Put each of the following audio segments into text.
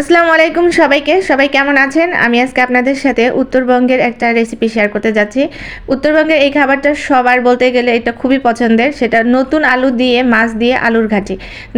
আসসালামু আলাইকুম সবাইকে। সবাই কেমন আছেন? আমি আজকে আপনাদের সাথে উত্তরবঙ্গের একটা রেসিপি শেয়ার করতে যাচ্ছি। উত্তরবঙ্গের এই খাবারটা সবার বলতে গেলে এটা খুবই পছন্দের। সেটা নতুন আলু দিয়ে, মাছ দিয়ে আলুর ঘাটি।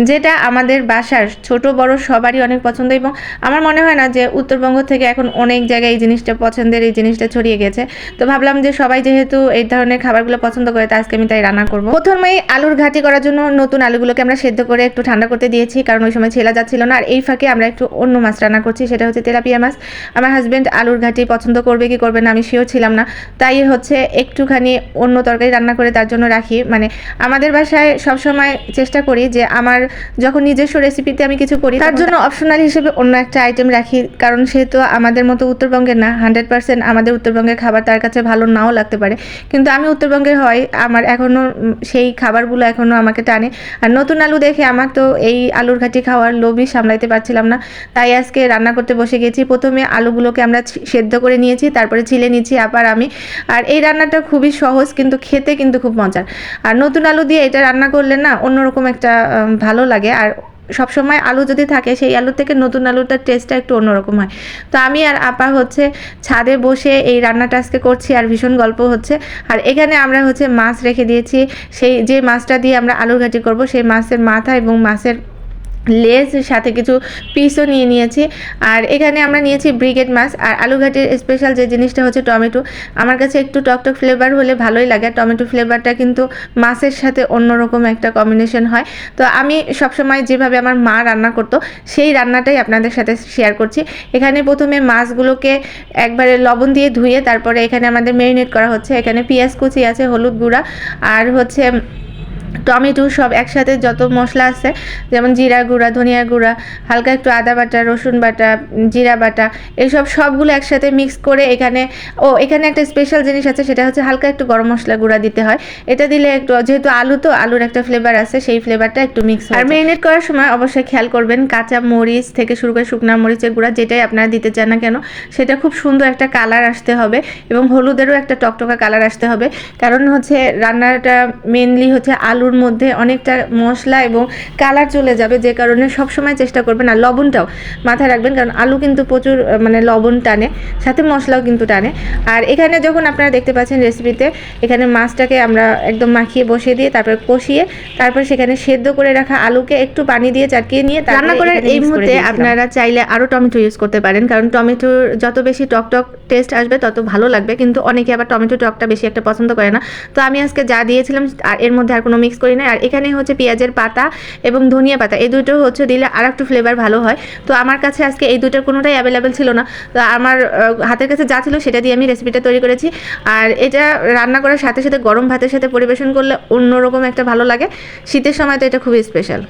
যেটা আমাদের বাসার ছোট, বড় সবারই অনেক পছন্দ এবং আমার মনে হয় না যে উত্তরবঙ্গ থেকে এখন অনেক জায়গায় এই জিনিসটা পছন্দের, এই জিনিসটা ছড়িয়ে গেছে। তো ভাবলাম যে সবাই যেহেতু এই ধরনের খাবারগুলো পছন্দ করে তাই আজকে আমি তাই রান্না করব। প্রথমেই আলুর ঘাটি করার জন্য নতুন আলুগুলোকে আমরা সেদ্ধ করে একটু ঠান্ডা করতে দিয়েছি, কারণ ওই সময় ছেলা যাচ্ছিল না। আর এই ফাঁকে আমরা একটু অন্য মাছ রান্না করছি সেটা হচ্ছে তেলাপিয়া মাছ। আমার হাজব্যান্ড আলুর ঘাটি পছন্দ করবে কি করবে না আমি শিওর ছিলাম না। তাই হচ্ছে একটুখানি অন্য তরকারি রান্না করে তার জন্য রাখি। মানে আমাদের বাসায় সবসময় চেষ্টা করি যে আমার যখন নিজস্ব রেসিপিতে আমি কিছু করি তার জন্য অপশনাল হিসেবে অন্য একটা আইটেম রাখি। কারণ সেহেতু আমাদের মতো উত্তরবঙ্গের না হান্ড্রেড পার্সেন্ট আমাদের উত্তরবঙ্গের খাবার তার কাছে ভালো নাও লাগতে পারে। কিন্তু আমি উত্তরবঙ্গের হয় আমার এখনও সেই খাবারগুলো এখনও আমাকে টানে। আর নতুন আলু দেখে আমার তো এই আলুর ঘাটি খাওয়ার লোভই সামলাইতে পারছিলাম না। তাই আজকে রান্না করতে বসে গেছি। প্রথমে আলুগুলোকে আমরা সেদ্ধ করে নিয়েছি, তারপরে ছিলে নিয়েছি আবার আমি। আর এই রান্নাটা খুবই সহজ, কিন্তু খেতে কিন্তু খুব মজার। আর নতুন আলু দিয়ে এটা রান্না করলে না অন্যরকম একটা ভালো লাগে। আর সবসময় আলু যদি থাকে, সেই আলু থেকে নতুন আলুটার টেস্টটা একটু অন্যরকম হয়। তো আমি আর আপা হচ্ছে ছাদে বসে এই রান্নাটা আজকে করছি, আর ভীষণ গল্প হচ্ছে। আর এখানে আমরা হচ্ছে মাছ রেখে দিয়েছি। সেই যে মাছটা দিয়ে আমরা আলুর ঘাটি করব, সেই মাছের মাথা এবং মাছের লেজ সাথে কিছু পিসও নিয়ে নিয়েছি। আর এখানে আমরা নিয়েছি ব্রিগেড মাছ। আর আলু ঘাটির স্পেশাল যে জিনিসটা হচ্ছে টমেটো, আমার কাছে একটু টকটক ফ্লেভার হলে ভালোই লাগে। আর টমেটো ফ্লেভারটা কিন্তু মাছের সাথে অন্যরকম একটা কম্বিনেশন হয়। তো আমি সবসময় যেভাবে আমার মা রান্না করতো, সেই রান্নাটাই আপনাদের সাথে শেয়ার করছি। এখানে প্রথমে মাছগুলোকে একবারে লবণ দিয়ে ধুয়ে, তারপরে এখানে আমাদের মেরিনেট করা হচ্ছে। এখানে পেঁয়াজ কুচি আছে, হলুদ গুঁড়া। আর হচ্ছে টমেটো সব একসাথে যত মশলা আছে যেমন জিরা গুঁড়া ধনিয়া গুঁড়া হালকা একটু আদা বাটা রসুন বাটা জিরা বাটা এইসব সবগুলো একসাথে মিক্স করে এখানে ও এখানে একটা স্পেশাল জিনিস আছে সেটা হচ্ছে হালকা একটু গরম মশলা গুঁড়া দিতে হয়। এটা দিলে একটু যেহেতু আলু তো আলুর একটা ফ্লেভার আছে সেই ফ্লেভারটা একটু মিক্স আর মেরিনেট করার সময় অবশ্যই খেয়াল করবেন কাঁচা মরিচ থেকে শুরু করে শুকনা মরিচের গুঁড়া যেটাই আপনারা দিতে চান না কেন সেটা খুব সুন্দর একটা কালার আসতে হবে এবং হলুদেরও একটা টকটকা কালার আসতে হবে। কারণ হচ্ছে রান্নাটা মেনলি হচ্ছে আলুর মধ্যে অনেকটা মশলা এবং কালার চলে যাবে যে কারণে সবসময় চেষ্টা করবেন আর লবণটাও মাথায় রাখবেন কারণ আলু কিন্তু প্রচুর মানে লবণ টানে সাথে মশলাও কিন্তু টানে। আর এখানে যখন আপনারা দেখতে পাচ্ছেন রেসিপিতে এখানে মাছটাকে আমরা একদম মাখিয়ে বসিয়ে দিয়ে তারপর কষিয়ে তারপর সেখানে সেদ্ধ করে রাখা আলুকে একটু পানি দিয়ে চাটকিয়ে নিয়ে রান্না করার এই মুহূর্তে আপনারা চাইলে আরও টমেটো ইউজ করতে পারেন কারণ টমেটোর যত বেশি টক টক টেস্ট আসবে তত ভালো লাগবে কিন্তু অনেকে আবার টমেটো টকটা বেশি একটা পছন্দ করে না। তো আমি আজকে যা দিয়েছিলাম আর এর মধ্যে আর কোনো মিক্স করি না। আর এখানে হচ্ছে পেঁয়াজের পাতা এবং ধনিয়া পাতা। এই দুটো হচ্ছে দিলে আর একটু ফ্লেভার ভালো হয়। তো আমার কাছে আজকে এই দুটোর কোনোটাই অ্যাভেলেবেল ছিল না। তো আমার হাতের কাছে যা ছিল সেটা দিয়ে আমি রেসিপিটা তৈরি করেছি। আর এটা রান্না করার সাথে সাথে গরম ভাতের সাথে পরিবেশন করলে অন্যরকম একটা ভালো লাগে। শীতের সময় তো এটা খুবই স্পেশাল